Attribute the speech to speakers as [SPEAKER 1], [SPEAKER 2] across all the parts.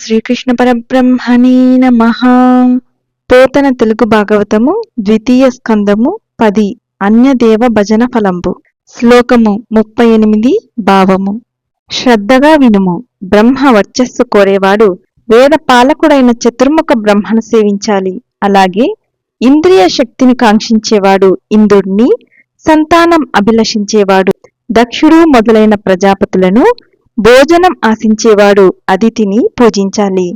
[SPEAKER 1] శ్రీకృష్ణ పరబ్రహ్మణే నమ. పోతన తెలుగు భాగవతము ద్వితీయ స్కందము పది అన్యదేవ భజన ఫలంబు. శ్లోకము ముప్పై ఎనిమిది భావము. శ్రద్ధగా వినుము. బ్రహ్మ వర్చస్సు కోరేవాడు వేద పాలకుడైన చతుర్ముఖ బ్రహ్మను సేవించాలి. అలాగే ఇంద్రియ శక్తిని కాంక్షించేవాడు ఇంద్రుడిని సంతానం అభిలషించేవాడు. దక్షుడు మొదలైన ప్రజాపతులను భోజనం ఆశించేవాడు అదితిని పూజించాలి.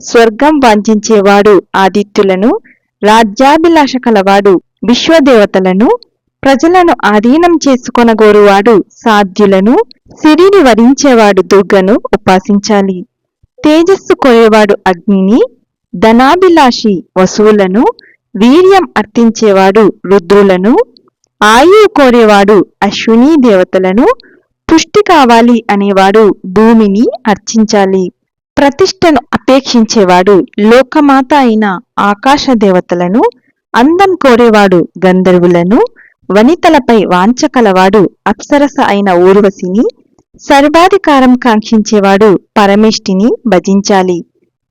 [SPEAKER 1] స్వర్గం వాంఛించేవాడు ఆదిత్యులను రాజ్యాభిలాష కలవాడు విశ్వదేవతలను ప్రజలను ఆధీనం చేసుకొనగోరువాడు సాధ్యులను సిరిని వరించేవాడు దుర్గను ఉపాసించాలి. తేజస్సు కోరేవాడు అగ్నిని ధనాభిలాషి వసువులను వీర్యం అర్థించేవాడు రుద్రులను ఆయువు కోరేవాడు అశ్వినీ దేవతలను పుష్టి కావాలి అనేవాడు భూమిని అర్చించాలి. ప్రతిష్టను అపేక్షించేవాడు లోకమాత అయిన ఆకాశ దేవతలను అందం కోరేవాడు గంధర్వులను వనితలపై వాంఛ కలవాడు అప్సరస అయిన ఊర్వశిని సర్వాధికారం కాంక్షించేవాడు పరమేష్టిని భజించాలి.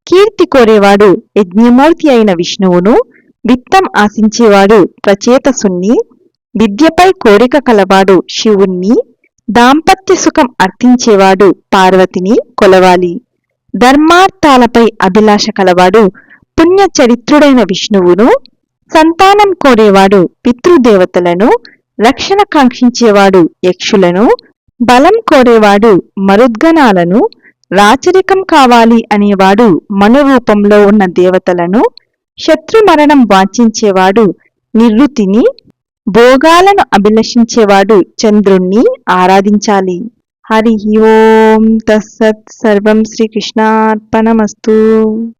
[SPEAKER 1] కీర్తి కోరేవాడు యజ్ఞమూర్తి అయిన విష్ణువును విత్తం ఆశించేవాడు ప్రచేతసుణ్ణి విద్యపై కోరిక కలవాడు శివుణ్ణి దాంపత్య సుఖం అర్థించేవాడు పార్వతిని కొలవాలి. ధర్మార్థాలపై అభిలాష కలవాడు పుణ్య చరిత్రుడైన విష్ణువును సంతానం కోరేవాడు పితృదేవతలను రక్షణ కాంక్షించేవాడు యక్షులను బలం కోరేవాడు మరుద్గణాలను రాచరికం కావాలి అనేవాడు మనురూపంలో ఉన్న దేవతలను శత్రుమరణం వాంఛించేవాడు నిర్వృతిని భోగాలను అభిలషించేవాడు చంద్రుణ్ణి ఆరాధించాలి. హరి ఓం తస్సత్ సర్వం శ్రీకృష్ణార్పణమస్తు.